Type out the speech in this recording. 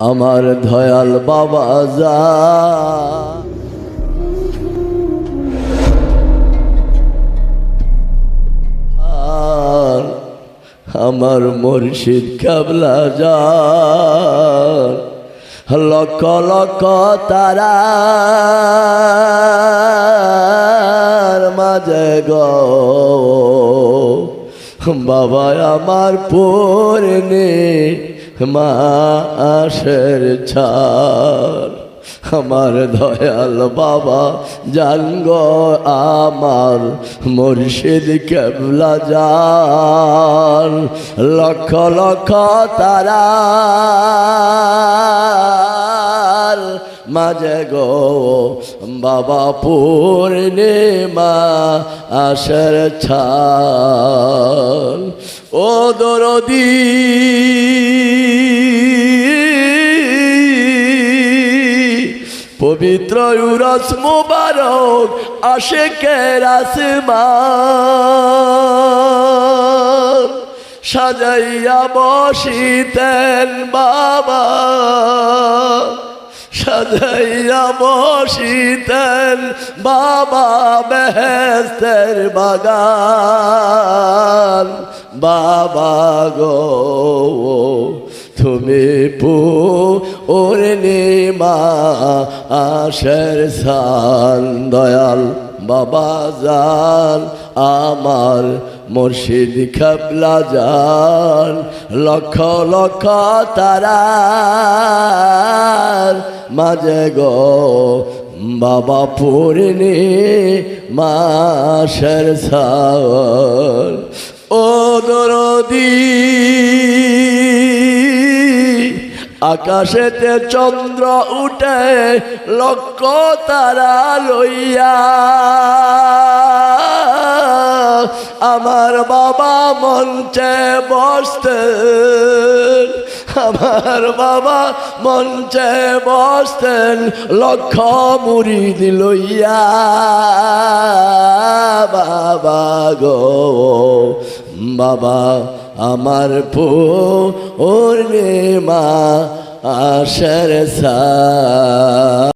আমার দয়াল বাবা যা। আমার মুর্শিদ কাবলা যা লক্ষ লক্ষ তারা মাঝে গো বাবা, আমার পূর্ণে মাসের ছাড় আমার দয়াল বাবা, জানগ আমার মুর্শিদ কেবলা যান লক্ষ লক্ষ তারা মাঝে গো, বাবা পূর্ণিমা আশার ছাল। ও দরদি, পবিত্র উরস মুবারক আসে কেরাসমান সাজাইয়া বসিতেন বাবা। সাজাইয়া বসিতেন বাবা বেহেস্তের বাগান। বাবা গো, তুমি পু ওর মা আশের সান। দয়াল বাবা জান, আমার মুর্শিদ খাবলা জান। লক্ষ লক্ষ তারার মাঝে গো। বাবা পূর্ণি মাসের সাল ও দরদি আকাশেতে চন্দ্র উঠে লক্ষ তারা লইয়া আমার বাবা মঞ্চে বসতেন, আমার বাবা মঞ্চে বসতেন, লক্ষ মুড়ি লইয়া, বাবা গো, বাবা আমার পো ওর মা, আশার সা